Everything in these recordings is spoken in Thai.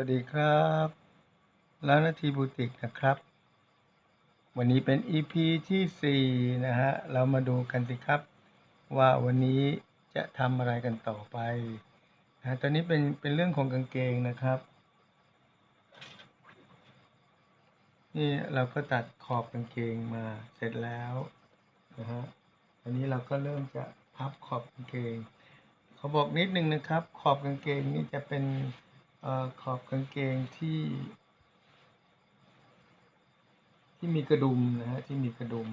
วัสดีครับร้านนาทีบูติกนะครับ วันนี้เป็น EP ที่ 4 นะฮะ เรามาดูกันสิครับ ว่าวันนี้จะทำอะไรกันต่อไปนะตอนนี้เป็นเป็นเรื่องของกางเกงนะครับ นี่เราก็ตัดขอบกางเกงมาเสร็จแล้วนะฮะอันนี้เราก็เริ่มจะพับขอบกางเกง เขาบอกนิดนึงนะครับ ขอบกางเกงนี่จะเป็น ขอบกางเกงที่ ที่มีกระดุมนะฮะที่มีกระดุม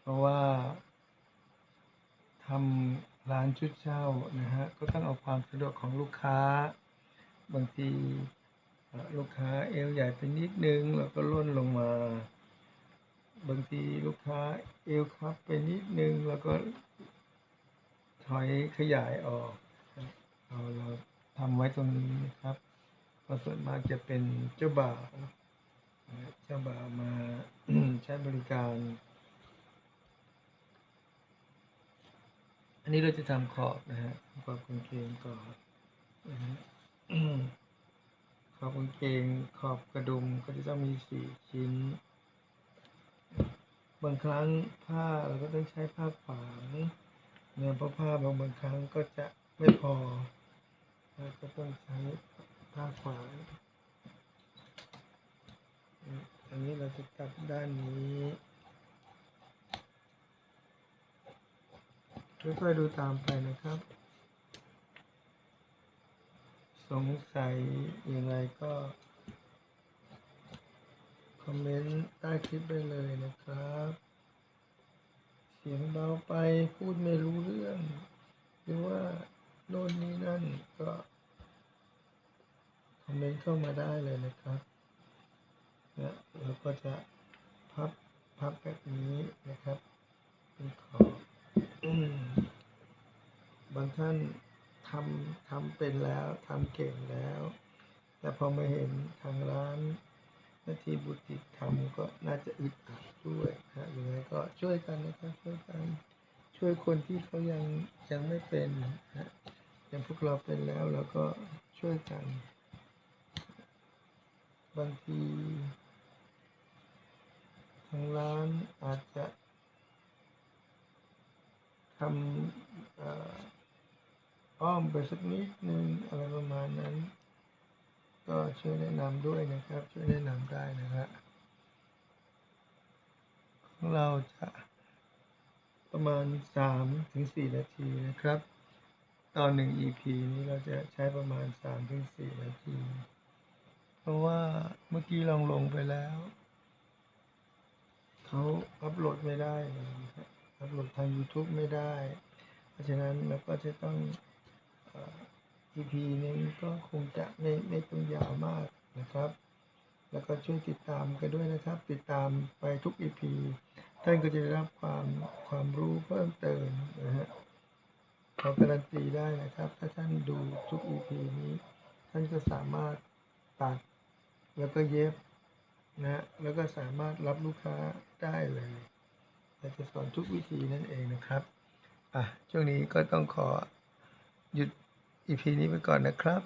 เพราะว่าทำร้านชุดเช่านะฮะก็ต้องเอาความสะดวกของลูกค้า บางทีลูกค้าเอวใหญ่ไปนิดนึงเราก็ล่นลงมา บางทีลูกค้าเอวครับไปนิดนึงแล้วก็ถอยขยายออก เราเราทำไว้ตรงนี้นะครับพราะส่วนมากจะเป็นเจ้าบ่าวเจ้าบ่าวมาใช้บริการ อันนี้เราจะทำขอบนะฮะขอบกางเกงก่อนนะฮะขอบกางเกงขอบกระดุมก็จะต้องมีสี่ชิ้น บางครั้งผ้าเราก็ต้องใช้ผ้าขวางเนื้อผ้าะผ้าบางบางครั้งก็จะไม่พอ เราก็ต้องใช้ผ้าขวางอันนี้เราจะตัดด้านนี้ค่อยๆดูตามไปนะครับ สงสัยยังไงก็ คอมเมนต์ใต้คลิปได้เลยนะครับ เสียงเบาไปพูดไม่รู้เรื่อง หรือว่าโน่นนี่นั่นก็คอม เข้ามาได้เลยนะครับนะเราก็จะพับพับแบบนี้นะครับเป็นขอบอืมบางท่านทำทำเป็นแล้วทำเก่งแล้ว แต่พอมาเห็นทางร้านนาทีบุติกทำก็น่าจะอึดอัดด้วยนะยังไงก็ช่วยกันนะครับช่วยกัน ช่วยคนที่เขายังยังไม่เป็นนะอย่างพวกเราเป็นแล้วเราก็ช่วยกัน บางทีทางร้านอาจจะทำอ้อมไปสักนิดนึงอะไรประมาณนั้น ก็ช่วยแนะนำด้วยนะครับ ช่วยแนะนำได้นะครับของเราจะประมาณสามถึงสี่นาทีนะครับ ตอนหนึ่ง EP นี้เราจะใช้ประมาณสามถึงสี่นาที เพราะว่าเมื่อกี้ลองลงไปแล้ว เขาอัพโหลดไม่ได้อัพโหลดทาง YouTube ไม่ได้ เพราะฉะนั้นเราก็จะต้องอ่อ EP นึงก็คงจะไม่ไม่ต้องยาวมากนะครับ แล้วก็ช่วยติดตามกันด้วยนะครับ ติดตามไปทุก EP ท่านก็จะได้รับความความรู้เพิ่มเติมนะฮะขอการันตีได้นะครับ ถ้าท่านดูทุก EP นี้ ท่านก็สามารถตัด แล้วก็เย็บนะแล้วก็สามารถรับลูกค้าได้เลยเราจะสอนทุกวิธีนั่นเองนะครับอะช่วงนี้ก็ต้องขอหยุดอีพีนี้ไปก่อนนะครับ